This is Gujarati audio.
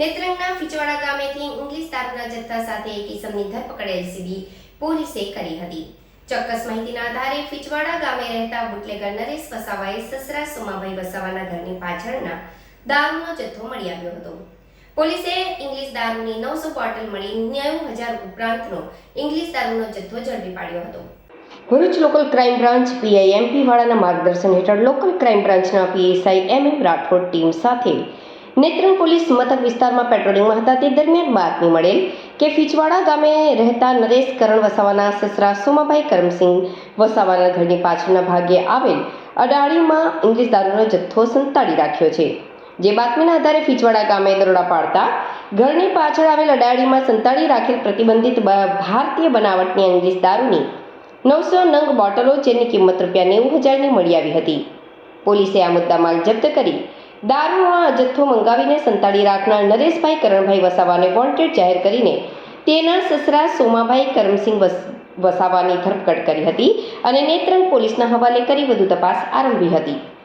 નેત્રંગના ફિચવાડા ગામેથી ઇંગ્લિશ દારૂના જથ્થા સાથે એક ઇસમની ધરપકડ એલસીબી પોલીસે કરી હતી. ચોક્કસ માહિતીના આધારે ફીચવાડા ગામે રહેતા બુટલેગર નરેશ વસાવાએ સસરા સોમાભાઈ વસાવાના ઘરની પાછળના દારૂનો જથ્થો મળી આવ્યો હતો. પોલીસે ઇંગ્લિશ દારૂની નવસો બોટલ મળી નેવું હજાર ઉપરાંતનો ઇંગ્લિશ દારૂનો જથ્થો ઝડપી પાડ્યો હતો. Bharuch local crime branch PI M વાળાના માર્ગદર્શન હેઠળ લોકલ ક્રાઇમ બ્રાન્ચના PSI M M Rathod team સાથે નેત્રંગ પોલીસ મથક વિસ્તારમાં પેટ્રોલિંગમાં હતા. તે દરમિયાન બાતમી મળેલ કે ફીચવાડા ગામે રહેતા નરેશ કરણ વસાવાના સસરા સોમાભાઈ કરમસિંહ વસાવાના ઘરની પાછળના ભાગે આવેલ અડાળીમાં ઇંગ્લિશ દારૂનો જથ્થો સંતાડી રાખ્યો છે. જે બાતમીના આધારે ફીચવાડા ગામે દરોડા પાડતા ઘરની પાછળ આવેલ અડાળીમાં સંતાડી રાખેલ પ્રતિબંધિત ભારતીય બનાવટની ઇંગ્લિશ દારૂની નવસો નંગ બોટલો જેની કિંમત રૂપિયા નેવું હજારની મળી આવી હતી. પોલીસે આ મુદ્દામાલ જપ્ત કરી દારૂનો જથ્થો મંગાવીને સંતાડી રાખનાર નરેશભાઈ કરણભાઈ વસાવાને વોન્ટેડ જાહેર કરીને તેના સસરા સોમાભાઈ કરમસિંહ વસ, વસાવાની ધરપકડ કરી હતી અને નેત્રંગ પોલીસના હવાલે કરી વધુ તપાસ આરંભી હતી.